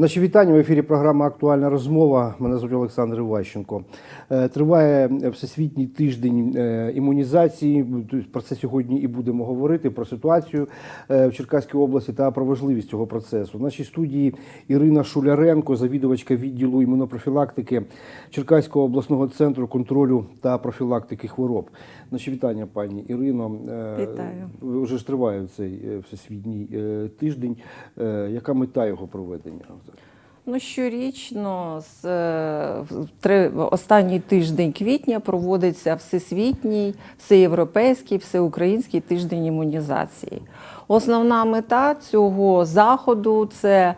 Наші вітання в ефірі. Програма Актуальна розмова. Мене звуть Олександр Іващенко. Е, Триває всесвітній тиждень е, імунізації. Про це сьогодні і будемо говорити про ситуацію е, в Черкаській області та про важливість цього процесу. В нашій студії Ірина Шуляренко, завідувачка відділу імунопрофілактики Черкаського обласного центру контролю та профілактики хвороб. Наші вітання, пані Ірино. Вітаю. Вже ж триває цей всесвітній тиждень. Яка мета його проведення? Ну, щорічно з е, три- останній тиждень квітня проводиться всесвітній, всеєвропейський, всеукраїнський тиждень імунізації. Основна мета цього заходу це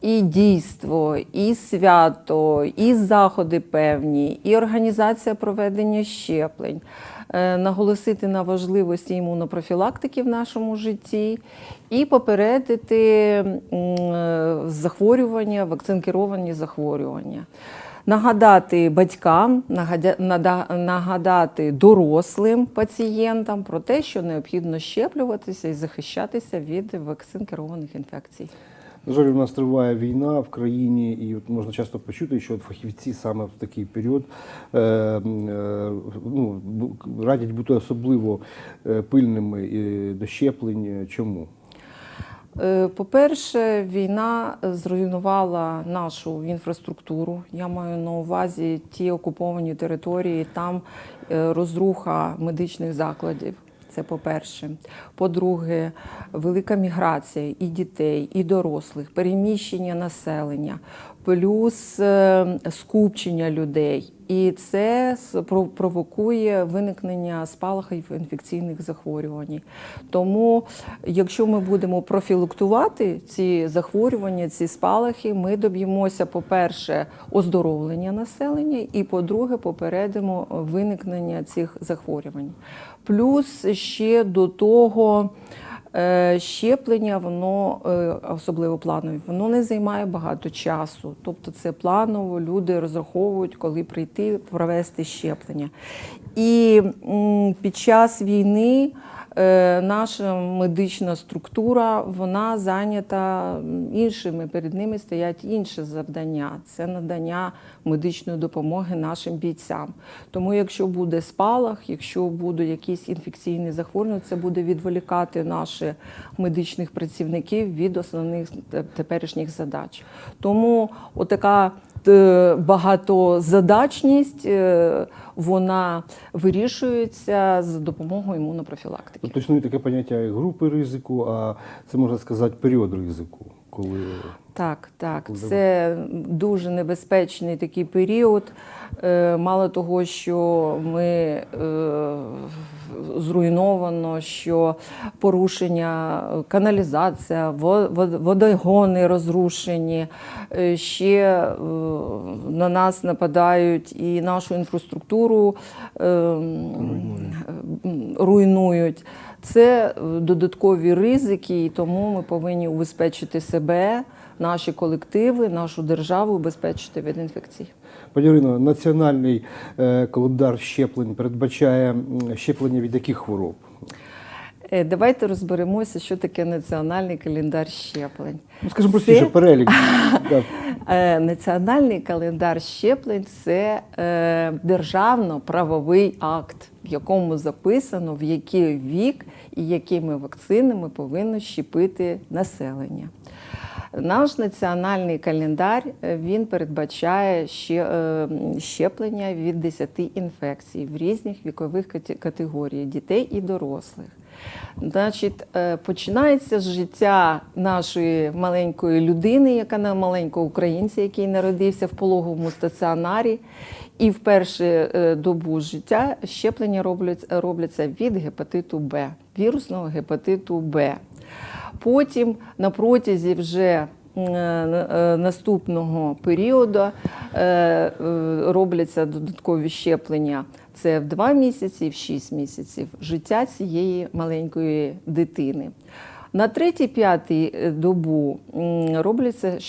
і дійство, і свято, і заходи певні, і організація проведення щеплень. Е, Наголосити на важливості імунопрофілактики в нашому житті і попередити е, захворювання, вакцинкеровані захворювання. Нагадати батькам, нагадати дорослим пацієнтам про те, що необхідно щеплюватися і захищатися від вакцинкерованих інфекцій. На жаль, у нас триває війна в країні, і от можна часто почути, що от фахівці саме в такий період е, е, ну, радять бути особливо е, пильними до щеплень. Чому? Е, По-перше, війна зруйнувала нашу інфраструктуру. Я маю на увазі ті окуповані території, там е, розруха медичних закладів. Це по-перше. По-друге, велика міграція і дітей, і дорослих, переміщення населення, плюс е, скупчення людей. І це провокує виникнення спалахів інфекційних захворювань. Тому, якщо ми будемо профілактувати ці захворювання, ці спалахи, ми доб'ємося, по-перше, оздоровлення населення, і по-друге, попередимо виникнення цих захворювань. Плюс ще до того. Е, Щеплення, воно е, особливо планові, воно не займає багато часу. Тобто це планово люди розраховують, коли прийти провести щеплення. І під час війни наша медична структура вона зайнята іншими. Перед ними стоять інші завдання. Це надання медичної допомоги нашим бійцям. Тому, якщо буде спалах, якщо будуть якісь інфекційні захворювання, це буде відволікати наших медичних працівників від основних теперішніх задач. Тому отака е, багатозадачність е, вона вирішується за допомогою імунопрофілактики. Тобто існує таке поняття як групи ризику, а це можна сказати період ризику, коли Так, так, це дуже небезпечний такий період. Е, Мало того, що ми е, зруйновано, що порушення каналізація, во- во- водогони розрушені, е, ще е, на нас нападають і нашу інфраструктуру е, руйнують. Це додаткові ризики, і тому ми повинні убезпечити себе, наші колективи, нашу державу убезпечити від інфекцій. Пані Ірино, національний е, календар щеплень передбачає щеплення від яких хвороб? Е, Давайте розберемося, що таке національний календар щеплень. Ну, скажімо простіше, перелік. Е, Національний календар щеплень це державно-правовий акт, в якому записано, в який вік і якими вакцинами повинно щепити населення. Наш національний календар е, він передбачає е, щеплення від 10 інфекцій в різних вікових кате- категоріях дітей і дорослих. Значить, е, починається з життя нашої маленької людини, яка на маленького українця, який народився в пологовому стаціонарі. І в першу добу життя щеплення робляться від гепатиту Б, вірусного гепатиту Б. Потім на протязі вже е, е, наступного періоду е, робляться додаткові щеплення. Це в 2 місяці, в 6 місяців життя цієї маленької дитини. На третій п'ятий е, добу робляться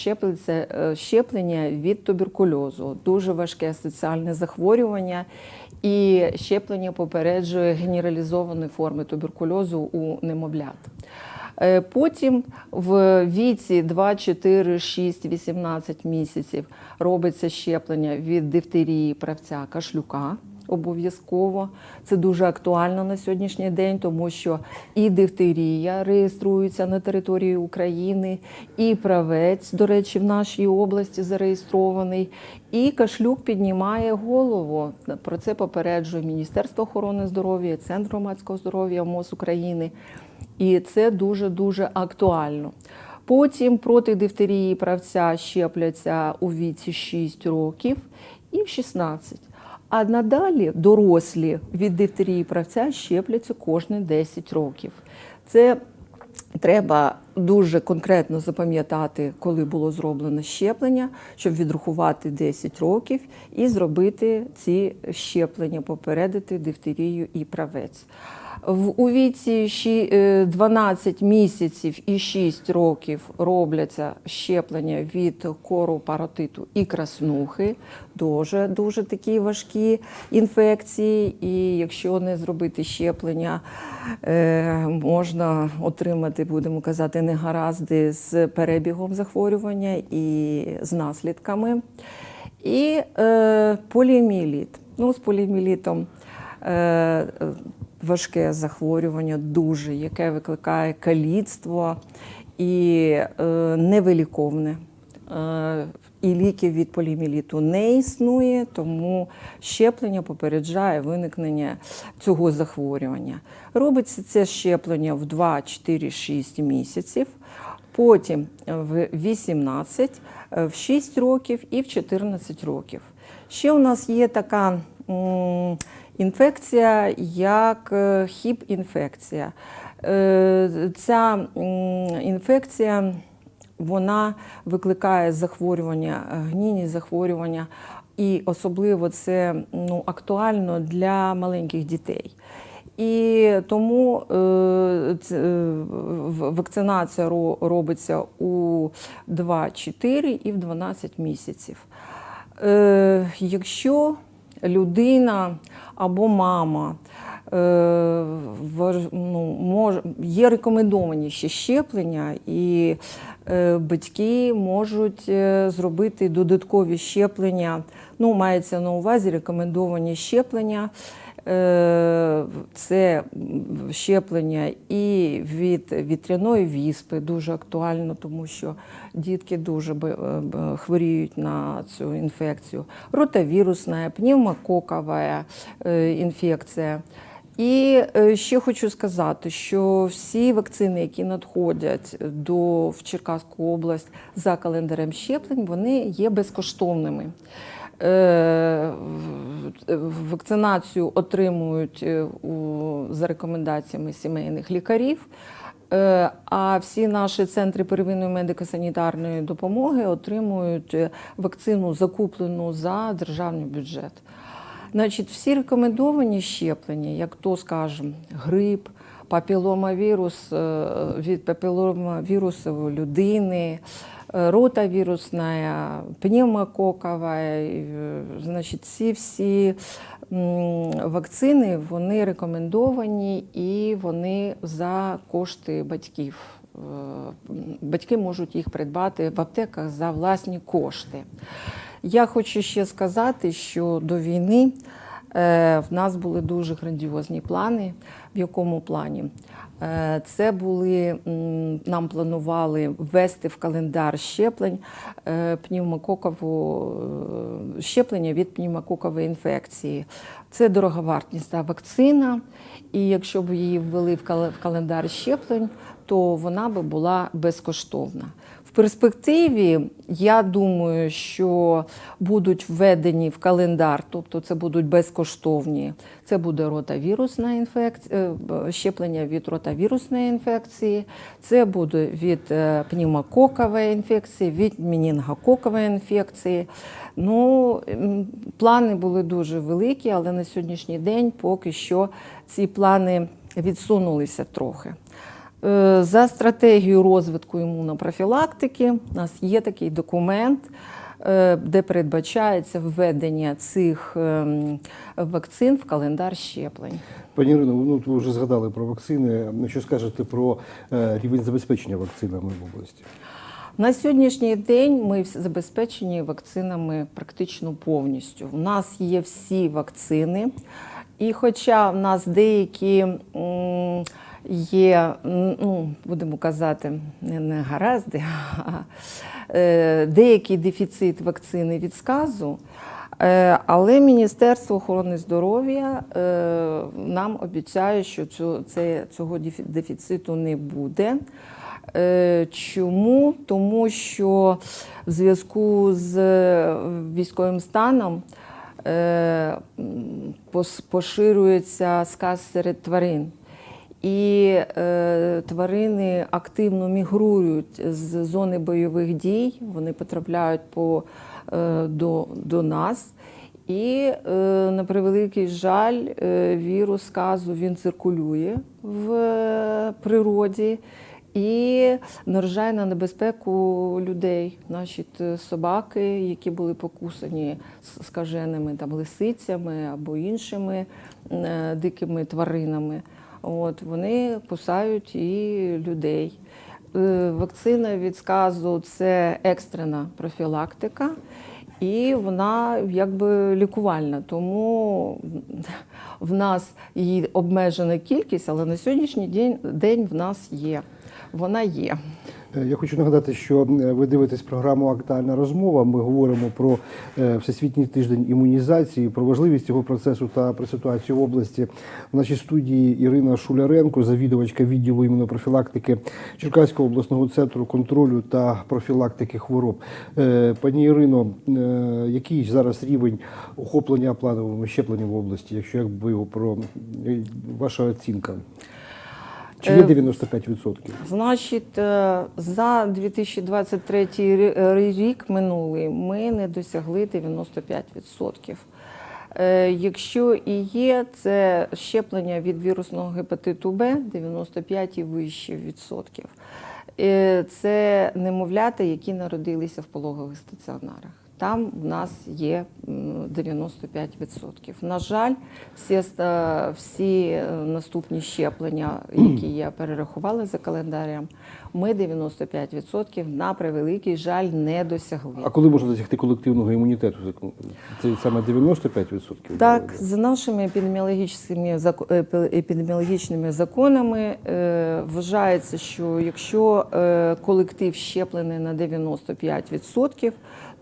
щеплення, від туберкульозу, дуже важке соціальне захворювання. І щеплення попереджує генералізованої форми туберкульозу у немовлят. Е, Потім в віці 2, 4, 6, 18 місяців робиться щеплення від дифтерії правця кашлюка. Обов'язково це дуже актуально на сьогоднішній день, тому що і дифтерія реєструється на території України, і правець, до речі, в нашій області зареєстрований, і кашлюк піднімає голову. Про це попереджує Міністерство охорони здоров'я, Центр громадського здоров'я МОЗ України. І це дуже дуже актуально. Потім проти дифтерії правця щепляться у віці 6 років і в 16. А надалі дорослі від дифтерії правця щепляться кожні 10 років. Це треба дуже конкретно запам'ятати, коли було зроблено щеплення, щоб відрахувати 10 років і зробити ці щеплення, попередити дифтерію і правець. У віці е, 12 місяців і 6 років робляться щеплення від кору паротиту і краснухи. Дуже дуже такі важкі інфекції. І якщо не зробити щеплення, е, можна отримати, будемо казати, негаразди з перебігом захворювання і з наслідками. І е, поліоміеліт. Ну, з поліоміелітом е, важке захворювання, дуже, яке викликає каліцтво і е, невиліковне. Е, і ліків від поліоміеліту не існує, тому щеплення попереджає виникнення цього захворювання. Робиться це щеплення в 2, 4, 6 місяців, потім в 18, е, в 6 років і в 14 років. Ще у нас є така м, інфекція, як е, хіп-інфекція. Е, Ця інфекція вона викликає захворювання, е, гнійні захворювання, і особливо це ну, актуально для маленьких дітей. І тому вакцинація ро- робиться у 2-4 і в 12 місяців. Якщо людина або мама е, ну, мож, є рекомендовані ще щеплення, і е, батьки можуть е, зробити додаткові щеплення. Ну, мається на увазі рекомендовані щеплення. Е, Це щеплення і від вітряної віспи дуже актуально, тому що дітки дуже б- хворіють на цю інфекцію. Ротавірусна, пневмококова е, інфекція. І е, ще хочу сказати, що всі вакцини, які надходять до в Черкаську область за календарем щеплень, вони є безкоштовними. Е, Вакцинацію отримують е, за рекомендаціями сімейних лікарів. Е, А всі наші центри первинної медико-санітарної допомоги отримують вакцину, закуплену за державний бюджет. Значить, всі рекомендовані щеплення, як то, скажімо, грип, папіломавірус е, від папіломавірусу людини, е, ротавірусна, пневмококова, е, значить, ці всі вакцини вони рекомендовані і вони за кошти батьків. Батьки можуть їх придбати в аптеках за власні кошти. Я хочу ще сказати, що до війни в нас були дуже грандіозні плани. В якому плані? Е, Це були нам планували ввести в календар щеплень е, пневмококову е, щеплення від пневмококової інфекції. Це дороговартісна вакцина, і якщо б її ввели в календар щеплень, то вона би була безкоштовна. В перспективі я думаю, що будуть введені в календар, тобто це будуть безкоштовні. Це буде ротавірусна інфекція, щеплення від ротавірусної інфекції, це буде від е, пневмококової інфекції, від менінгококової інфекції. Ну, плани були дуже великі, але на сьогоднішній день поки що ці плани відсунулися трохи. Е, За стратегією розвитку імунопрофілактики у нас є такий документ е, де передбачається введення цих ем, вакцин в календар щеплень. Пані Ірино, ну ви вже згадали про вакцини. Що скажете про е, рівень забезпечення вакцинами в області? На сьогоднішній день ми забезпечені вакцинами практично повністю. У нас є всі вакцини, і хоча в нас деякі м, є, ну, будемо казати, не, гаразди, а е, деякий дефіцит вакцини від сказу. Е, Але Міністерство охорони здоров'я е, нам обіцяє, що цього дефіциту не буде. Чому? Тому що в зв'язку з військовим станом поширюється сказ серед тварин. І е, тварини активно мігрують з зони бойових дій, вони потрапляють по, е, до, до нас. І, е, на превеликий жаль, е, вірус сказу він циркулює в е, природі і наражає на небезпеку людей. Наші собаки, які були покусані скаженими там, лисицями або іншими дикими тваринами. От, вони кусають і людей. Е, Вакцина від сказу це екстрена профілактика, і вона якби лікувальна. Тому в нас її обмежена кількість, але на сьогоднішній день, день в нас є. Вона є. Е, Я хочу нагадати, що е, ви дивитесь програму Актуальна розмова. Ми говоримо про е, всесвітній тиждень імунізації, про важливість цього процесу та про ситуацію в області. В нашій студії Ірина Шуляренко, завідувачка відділу імунопрофілактики Черкаського обласного центру контролю та профілактики хвороб. Пані Ірино, який зараз рівень охоплення плановими щепленнями в області? Якщо як би його про ваша оцінка? Чи є Е, 95%? Значить, е, за 2023 рік минулий ми не досягли 95%. Е, Якщо і є, це щеплення від вірусного гепатиту Б 95 і вище відсотків. Е, Це немовлята, які народилися в пологових стаціонарах. Там в нас є м, 95%. На жаль, всі, всі е, наступні щеплення, які я перерахувала за календарем, ми 95% на превеликий жаль не досягли. А коли можна досягти колективного імунітету? Це саме 95%? Так, за нашими епідеміологічними епідеміологічними законами е, вважається, що якщо е, колектив щеплений на 95%,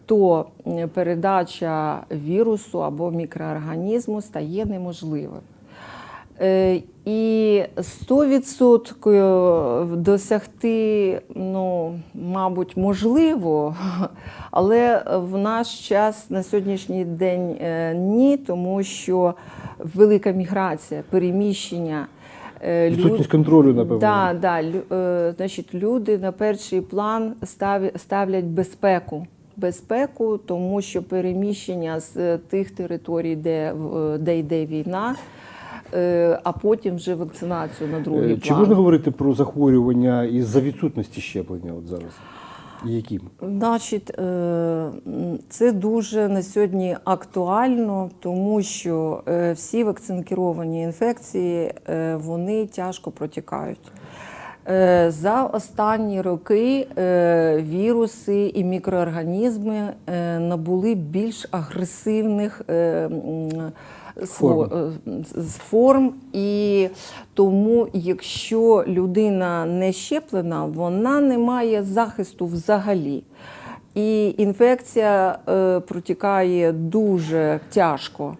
то е, передача вірусу або мікроорганізму стає неможливим. Е, І 100% досягти, ну, мабуть, можливо, але в наш час на сьогоднішній день е, ні, тому що велика міграція, переміщення. Відсутність контролю, напевно. Да, да, лю- значить, люди на перший план ставлять безпеку. Безпеку, тому що переміщення з тих територій, де, де йде війна, е, а потім вже вакцинацію на другий Е, Чи план. можна говорити про захворювання із-за відсутності щеплення от зараз? І Які? Значить, е, це дуже на сьогодні актуально, тому що всі вакцинкеровані інфекції вони тяжко протікають. Е, За останні роки е, віруси і мікроорганізми е, набули більш агресивних Форм. форм, і тому, якщо людина не щеплена, вона не має захисту взагалі. І інфекція протікає дуже тяжко.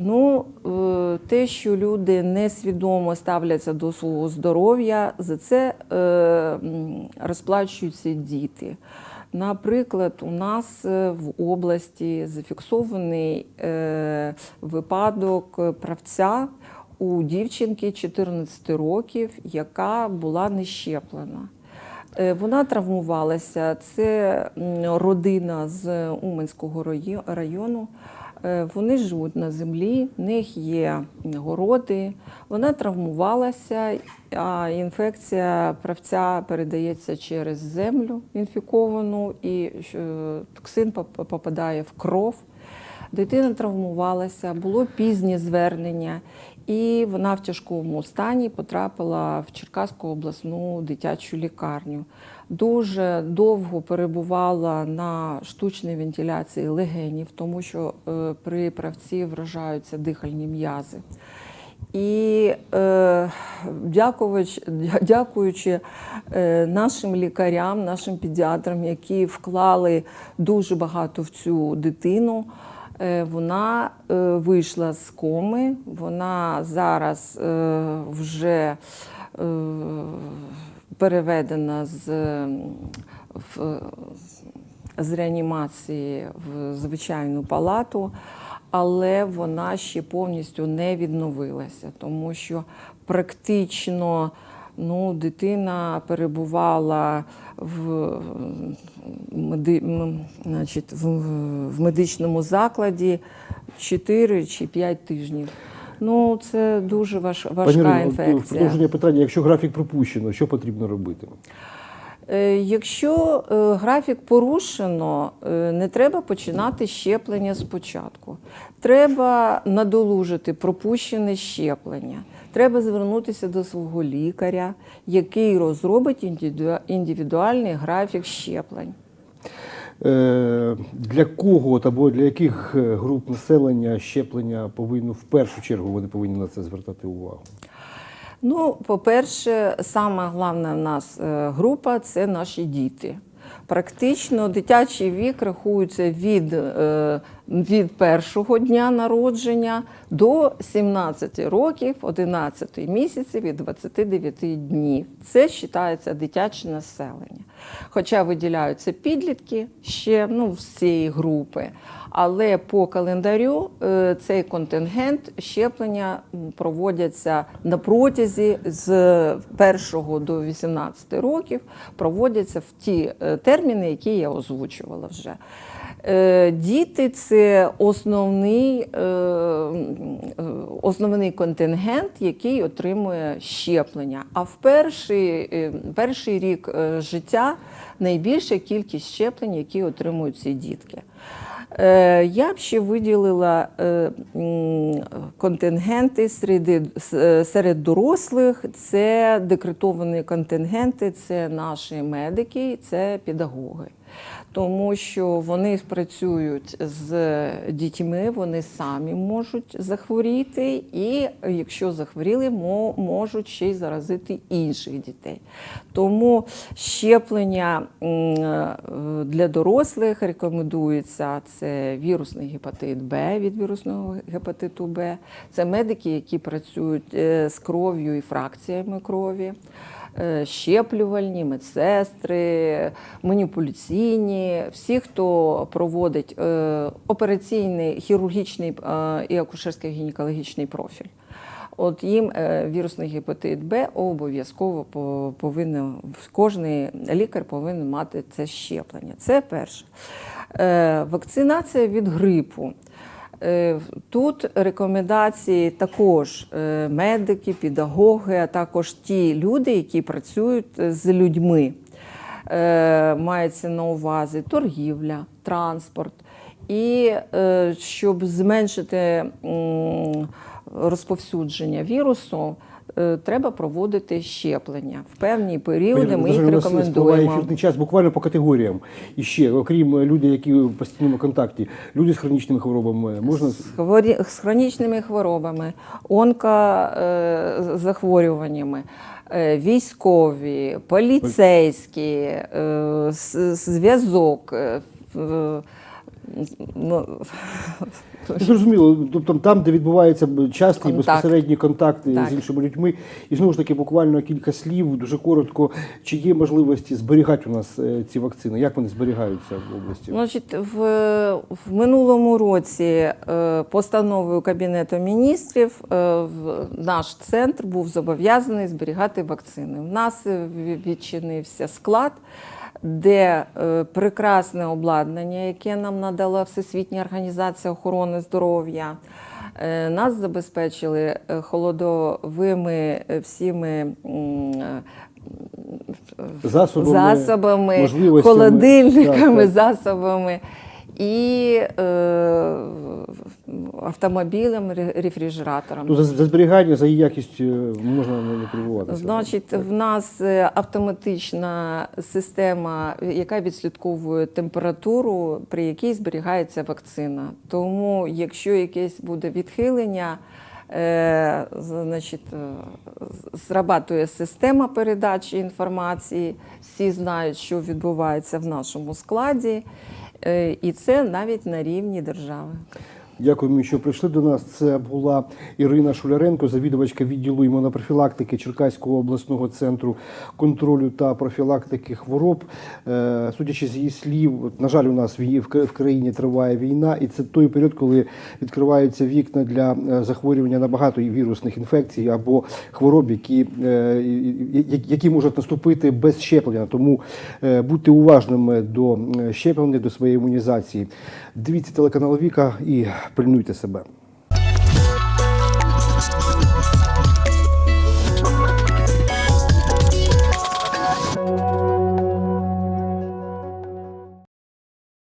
Ну, е, те, що люди несвідомо ставляться до свого здоров'я, за це е, розплачуються діти. Наприклад, у нас е, в області зафіксований випадок правця у дівчинки 14 років, яка була не щеплена. Е, Вона травмувалася. Це родина з Уманського району. Е, Вони живуть на землі, в них є городи, вона травмувалася, а інфекція правця передається через землю інфіковану, і е, токсин попадає в кров. Дитина травмувалася, було пізнє звернення, і вона в тяжкому стані потрапила в Черкаську обласну дитячу лікарню. Дуже довго перебувала на штучній вентиляції легенів, тому що е, при правці вражаються дихальні м'язи. І е, дякуючи, дякуючи е, нашим лікарям, нашим педіатрам, які вклали дуже багато в цю дитину, е, вона е, вийшла з коми. Вона зараз е, вже е, переведена з, в, з реанімації в звичайну палату, але вона ще повністю не відновилася, тому що практично ну, дитина перебувала в, меди, значить, в, в медичному закладі 4 чи 5 тижнів. Ну, це дуже важ, важка Пані в інфекція. продовження питання, якщо графік пропущено, що потрібно робити? Е, Якщо е, графік порушено, е, не треба починати щеплення спочатку. Треба надолужити пропущене щеплення. Треба звернутися до свого лікаря, який розробить індивідуальний графік щеплень. Е, Для кого або для яких е, груп населення щеплення повинно в першу чергу вони повинні на це звертати увагу? Ну, по-перше, саме головна в нас е, група це наші діти. Практично дитячий вік рахується від, е, від першого дня народження до 17 років, 11 місяців і 29 днів. Це вважається дитяче населення. Хоча виділяються підлітки ще ну, з цієї групи. Але по календарю е, цей контингент щеплення проводяться на протязі з 1 до 18 років, проводяться в ті е, терміни, які я озвучувала вже. Е, Діти це основний, основний контингент, який отримує щеплення. А в перший, перший рік життя найбільша кількість щеплень, які отримують ці дітки. Е, Я б ще виділила е, контингенти с- серед дорослих. Це декретовані контингенти, це наші медики, це педагоги. Тому що вони працюють з дітьми, вони самі можуть захворіти, і якщо захворіли, мо- можуть ще й заразити інших дітей. Тому щеплення е, для дорослих рекомендується це вірусний гепатит Б від вірусного гепатиту Б, це медики, які працюють е, з кров'ю і фракціями крові. Е, Щеплювальні, медсестри, маніпуляційні, всі, хто проводить е, операційний, хірургічний е, і акушерський гінекологічний профіль. От їм вірусний гепатит Б обов'язково повинен кожен лікар повинен мати це щеплення. Це перше. Вакцинація від грипу. Е, Тут рекомендації також е, медики, педагоги, а також ті люди, які працюють з людьми. Е, Мається на увазі торгівля, транспорт. І е, щоб зменшити розповсюдження вірусу, е, треба проводити щеплення. В певні періоди ми їх рекомендуємо. ефірний час буквально по категоріям. І ще, окрім людей, які в постійному контакті, люди з хронічними хворобами, можна з хронічними хворобами, онкозахворюваннями, е, військові, поліцейські, е, зв'язок. Ну, Зрозуміло, тобто там, де відбувається б- частий Контакт. безпосередній контакт Так. з іншими людьми, і знову ж таки, буквально кілька слів, дуже коротко. Чи є можливості зберігати у нас е, ці вакцини? Як вони зберігаються в області? Значить, в, в минулому році е, постановою Кабінету міністрів е, наш центр був зобов'язаний зберігати вакцини. У нас відчинився склад. Де е, прекрасне обладнання, яке нам надала Всесвітня організація охорони здоров'я. Е, Нас забезпечили е, холодовими всіми Засобами, засобами, холодильниками, Так, так. засобами і е, автомобілем, ре- рефрижератором. Ну, за, за зберігання, за її якість е, можна не, турбуватися. Значить, в нас е, автоматична система, яка відслідковує температуру, при якій зберігається вакцина. Тому, якщо якесь буде відхилення, е, значить, е, зрабатує система передачі інформації, всі знають, що відбувається в нашому складі, е, і це навіть на рівні держави. Дякуємо, що прийшли до нас. Це була Ірина Шуляренко, завідувачка відділу імунопрофілактики Черкаського обласного центру контролю та профілактики хвороб. Е, Судячи з її слів, на жаль, у нас в країні триває війна, і це той період, коли відкриваються вікна для е, захворювання на багато вірусних інфекцій або хвороб, які, е, і- і- які можуть наступити без щеплення. Тому будьте уважними до щеплення, до своєї імунізації. Дивіться телеканал Віка і пильнуйте себе.